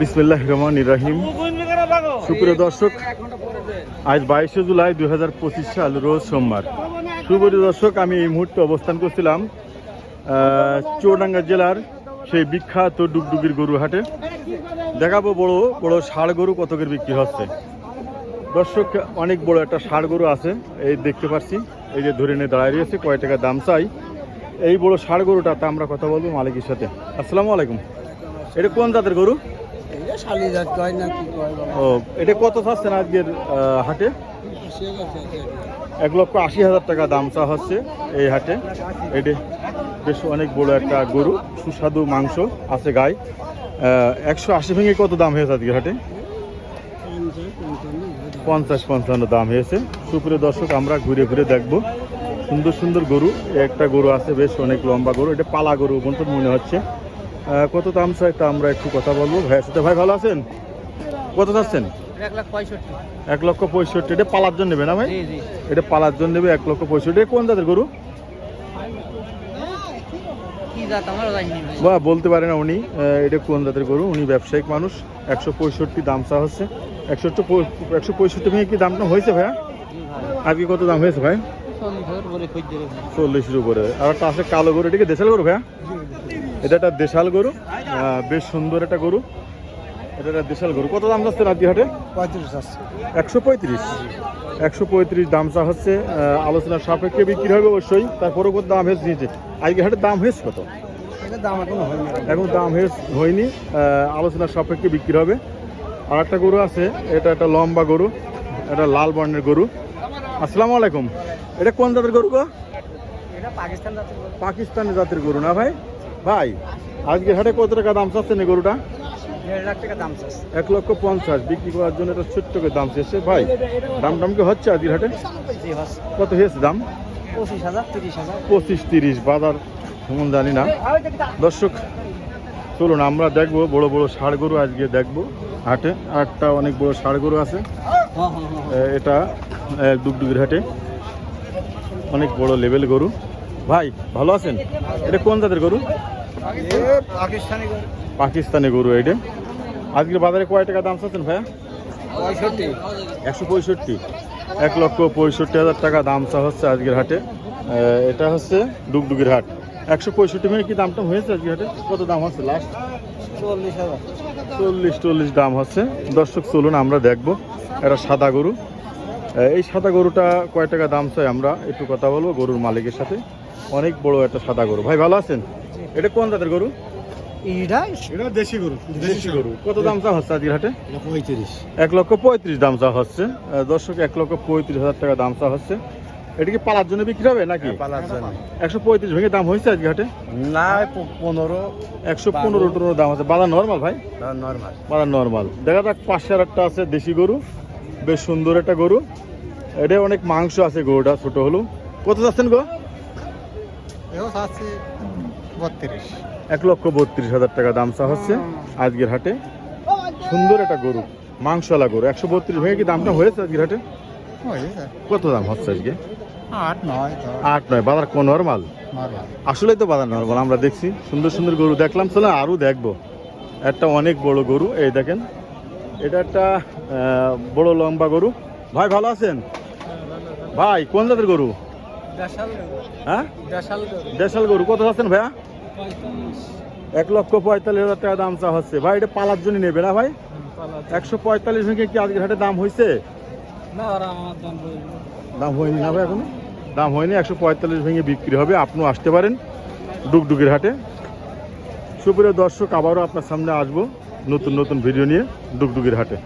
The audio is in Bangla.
বিসমিল্লাহ রহমান ইরাহিম সুপ্রিয় দর্শক, আজ বাইশে জুলাই দু হাজার পঁচিশ সাল, রোজ সোমবার। সুপ্রিয় দর্শক, আমি এই মুহূর্তে অবস্থান করছিলাম চুয়াডাঙ্গা জেলার সেই বিখ্যাত ডুগডুগির গরু হাটে দেখাবো বড় বড় ষাড় গরু কতকের বিক্রি হচ্ছে। দর্শক, অনেক বড় একটা ষাড় গরু আছে, এই দেখতে পাচ্ছি। এই যে ধরে নিয়ে দাঁড়ায় রয়েছে, কয় টাকা দাম চাই। এই বড় ষাড় গরুটা তা আমরা কথা বলব মালিকের সাথে। আসসালামু আলাইকুম। এটা কোন জাতের গরু? এটা কয় না কি কয় ও এটা কত চাচ্ছেন আজকের হাটে। এক লক্ষ আশি হাজার টাকা দাম চা হচ্ছে এই হাটে। এটি বেশ অনেক বড় একটা গরু সুস্বাদু মাংস আছে গায়ে। একশো আশি ভেঙে কত দাম হয়েছে আজকের হাটে? পঞ্চাশ, পঞ্চান্ন, দাম হয়েছে। সুপ্রিয় দর্শক আমরা ঘুরে ঘুরে দেখব। সুন্দর সুন্দর গরু একটা গরু আছে বেশ অনেক লম্বা গরু। এটা পালা গরু মতো মনে হচ্ছে। কত দাম চাই তা আমরা একটু কথা বলব। ভাইয়ের সাথে ভাই ভালো আছেন? কত চাচ্ছেন? এক লক্ষ পঁয়ষট্টি। এটা পালার জন্য নেবে না ভাই? এটা পালার জন্য নেবে এক লক্ষ পঁয়ষট্টি। এটা কোন জাতের গরু। বা বলতে পারে না উনি এটা কোন জাতের গরু? উনি ব্যবসায়িক মানুষ। একশো পঁয়ষট্টি দাম চা হচ্ছে। একশো একশো পঁয়ষট্টি ভেঙে কি দামটা হয়েছে ভাইয়া? আজকে কত দাম হয়েছে ভাই? চল্লিশের উপরে ভাই। চল্লিশের উপরে। আর একটা আছে কালো গরু এটাকে দেশাল গরু ভাইয়া? এটা একটা দেশাল গরু। বেশ সুন্দর একটা গরু। এটা একটা দেশাল গরু। কত দাম যাচ্ছে রাজি হাটে? পঁয়ত্রিশ একশো পঁয়ত্রিশ। একশো পঁয়ত্রিশ দাম চা হচ্ছে। আলোচনার সাপেক্ষে বিক্রি হবে অবশ্যই। তারপরেও কত দাম হয়েছে নিচে। আজকে হাটে দাম হয়েছে কত? দাম এখনও হয়নি। এখন দাম হয়েছে হয়নি। আলোচনার সাপেক্ষে বিক্রি হবে। আর একটা গরু আছে। এটা একটা লম্বা গরু। এটা লাল বর্ণের গরু। আসসালামু আলাইকুম। এটা কোন জাতের গরু গো? এটা পাকিস্তান জাতের গরু না ভাই? ভাই আজকের হাটে কত টাকা দাম চাচ্ছেন এই গরুটা? এক লক্ষ পঞ্চাশ বিক্রি করার জন্য এটা ছোট্ট করে দাম চেয়েছে ভাই দাম দাম কি হচ্ছে আজকের হাটে? কত হয়েছে দাম? পঁচিশ তিরিশ বাজার তেমন জানি না। দর্শক চলুন আমরা দেখব বড় বড় ষাড় গরু আজকে দেখব হাটে। আটটা অনেক বড় ষাড় গরু আছে। হ্যাঁ হ্যাঁ হ্যাঁ। এটা ডুগডুগির হাটে। অনেক বড় লেভেল গরু। ভাই ভালো আছেন? এটা কোন জাতের গরু? পাকিস্তানি গরু। পাকিস্তানি গরু এটা আজকের বাজারে কয় টাকা দাম চাচ্ছেন ভাইয়া? পঁয়ষট্টি। একশো পঁয়ষট্টি। এক লক্ষ পঁয়ষট্টি হাজার টাকা দাম চা হচ্ছে আজকের হাটে। এটা হচ্ছে ডুগডুগির হাট। একশো পঁয়ষট্টি মিনিট কি দামটা হয়েছে আজকের হাটে? কত দাম হচ্ছে লাস্ট চল্লিশ হাজার। চল্লিশ চল্লিশ দাম হচ্ছে। দর্শক চলুন আমরা দেখব। এটা সাদা গরু। এই সাদা গরুটা কয় টাকা দাম চাই আমরা? একটু কথা বলব গরুর মালিকের সাথে। অনেক বড় একটা সাদা গরু। ভাই ভালো আছেন? এটা কোন জাতের গরু? এটা এটা দেশি গরু দেশি গরু। কত দাম চা হচ্ছে আজকের হাটে? পঁয়ত্রিশ। এক লক্ষ পঁয়ত্রিশ দাম চা হচ্ছে। দর্শক এক লক্ষ পঁয়ত্রিশ হাজার টাকা দাম চা হচ্ছে। এটা কি পালার জন্য বিক্রি হবে নাকি? পালার জন্য। একশো পঁয়ত্রিশ ভেঙে দাম হয়েছে আজকে হাটে? না পনেরো একশো পনেরো টনেরো দাম আছে। বাজার নর্মাল ভাই? নর্মাল বাজার নর্মাল দেখা যাক পাঁচশো একটা আছে দেশি গরু। বেশ সুন্দর একটা গরু। এটা অনেক মাংস আছে গরুটা ছোট হলো। কত যাচ্ছেন গো? এও আছে বত্রিশ। এক লক্ষ বত্রিশ হাজার টাকা দাম চা হচ্ছে আজকের হাটে। সুন্দর একটা গরু মাংসওয়ালা গরু। একশো বত্রিশ ভেঙে কি দামটা হয়েছে আজকের হাটে? কত দাম হচ্ছে আজকে? আট নয় আট নয় বাজার কোন নর্মাল? আসলেই তো বাজার নর্মাল আমরা দেখছি। সুন্দর সুন্দর গরু দেখলাম চলে আরও দেখব। একটা অনেক বড় গরু এই দেখেন। এটা একটা বড় লম্বা গরু। ভাই ভালো আছেন? ভাই কোন জাতের গরু? হ্যাঁ? দেশাল গরু। কত আছেন ভাইয়া? এক লক্ষ পঁয়তাল্লিশ হাজার টাকা দাম চা হচ্ছে। ভাই এটা পালার জন্য নেবে না ভাই? একশো পঁয়তাল্লিশ কি আজকের হাটে দাম হয়েছে দাম দাম হয়নি না ভাই এখনও? দাম হয়নি একশো পঁয়তাল্লিশ ভেঙে বিক্রি হবে। আপনিও আসতে পারেন ডুগডুগির হাটে। সুপ্রিয় দর্শক আবারও আপনার সামনে আসব নতুন নতুন ভিডিও নিয়ে ডুগডুগির হাটে।